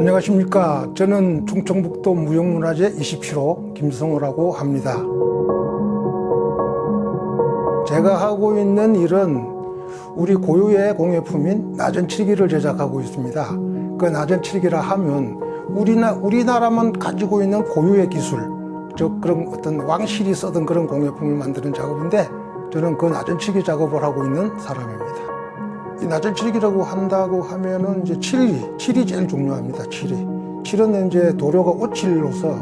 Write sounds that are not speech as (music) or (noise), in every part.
안녕하십니까. 저는 충청북도 무형문화재 27호 김성호라고 합니다. 제가 하고 있는 일은 우리 고유의 공예품인 나전칠기를 제작하고 있습니다. 그 나전칠기라 하면 우리나, 우리나라만 가지고 있는 고유의 기술, 즉 그런 어떤 왕실이 쓰던 그런 공예품을 만드는 작업인데 저는 그 나전칠기 작업을 하고 있는 사람입니다. 이 나전칠기라고 한다고 하면은 이제 칠이, 칠이 제일 중요합니다. 칠이. 칠은 이제 도료가 오칠로서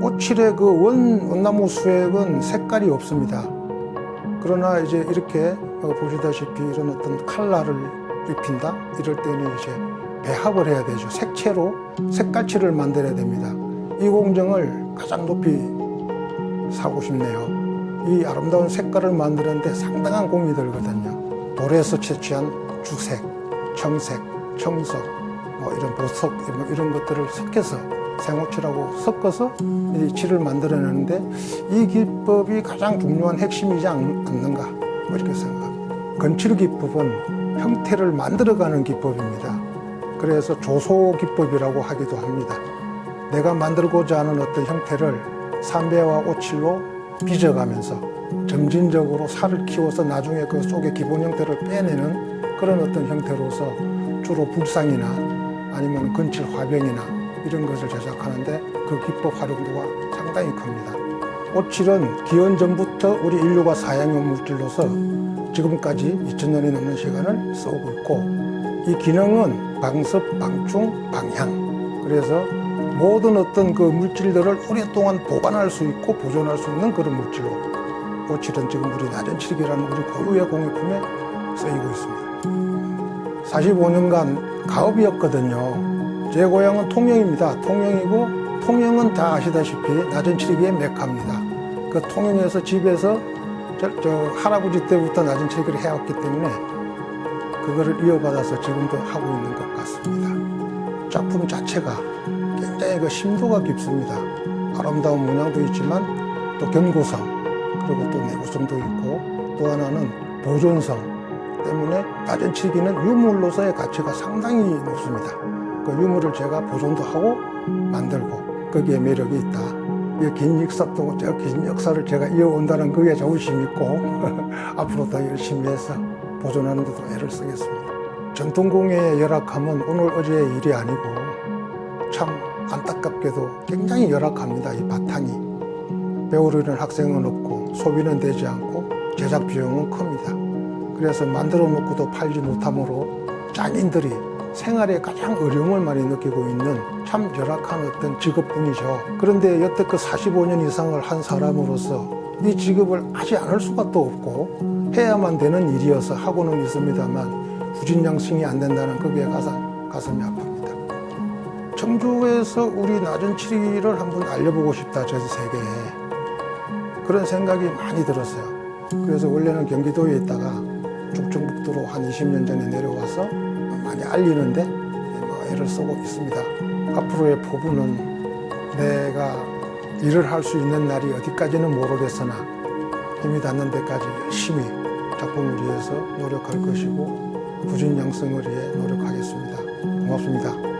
오칠의 그 원, 원나무 수액은 색깔이 없습니다. 그러나 이제 이렇게 어, 보시다시피 이런 어떤 칼라를 입힌다? 이럴 때는 이제 배합을 해야 되죠. 색채로 색깔칠을 만들어야 됩니다. 이 공정을 가장 높이 사고 싶네요. 이 아름다운 색깔을 만드는데 상당한 공이 들거든요. 돌에서 채취한 주색, 청색, 청석, 뭐 이런 보석 뭐 이런 것들을 섞여서 생호칠하고 섞어서 이 칠을 만들어내는데 이 기법이 가장 중요한 핵심이지 않- 않는가 뭐 이렇게 생각합니다. 건칠 기법은 형태를 만들어가는 기법입니다. 그래서 조소 기법이라고 하기도 합니다. 내가 만들고자 하는 어떤 형태를 삼배와 오칠로 빚어가면서 점진적으로 살을 키워서 나중에 그 속의 기본 형태를 빼내는 그런 어떤 형태로서 주로 불상이나 아니면 건칠 화병이나 이런 것을 제작하는데 그 기법 활용도가 상당히 큽니다. 오칠은 기원 전부터 우리 인류가 사용한 물질로서 지금까지 2000년이 넘는 시간을 써오고 있고 이 기능은 방습, 방충, 방향 그래서 모든 어떤 그 물질들을 오랫동안 보관할 수 있고 보존할 수 있는 그런 물질로 오칠은 지금 우리 나전칠기라는 우리 고유의 공예품에 쓰이고 있습니다. 45년간 가업이었거든요. 제 고향은 통영입니다. 통영이고 통영은 다 아시다시피 나전칠기의 메카입니다. 그 통영에서 집에서 저, 저 할아버지 때부터 나전칠기를 해왔기 때문에 그거를 이어받아서 지금도 하고 있는 것 같습니다. 작품 자체가 굉장히 그 심도가 깊습니다. 아름다운 문양도 있지만 또 경고성 그리고 또 내구성도 있고 또 하나는 보존성 때문에 나전치기는 유물로서의 가치가 상당히 높습니다. 그 유물을 제가 보존도 하고 만들고 거기에 매력이 있다. 이긴 역사도 저 긴 역사를 제가 이어온다는 그게 자부심 있고 (laughs) 앞으로 더 열심히 해서 보존하는 데도 애를 쓰겠습니다. 전통공예의 열악함은 오늘 어제의 일이 아니고 참 안타깝게도 굉장히 열악합니다. 이 바탕이 배우려는 학생은 없고 소비는 되지 않고 제작 비용은 큽니다. 그래서 만들어 놓고도 팔지 못하므로 장인들이 생활에 가장 어려움을 많이 느끼고 있는 참 열악한 어떤 직업뿐이죠. 그런데 여태껏 45년 이상을 한 사람으로서 이 직업을 하지 않을 수가 또 없고 해야만 되는 일이어서 하고는 있습니다만 후진양승이 안 된다는 그게 가장 가슴이 아픕니다. 청주에서 우리 나전치리를 한번 알려보고 싶다, 전 세계에. 그런 생각이 많이 들었어요. 그래서 원래는 경기도에 있다가 충청북도로 한 20년 전에 내려와서 많이 알리는데 뭐 애를 쓰고 있습니다. 앞으로의 포부는 내가 일을 할 수 있는 날이 어디까지는 모르겠으나 힘이 닿는 데까지 열심히 작품을 위해서 노력할 것이고 부진양성을 위해 노력하겠습니다. 고맙습니다.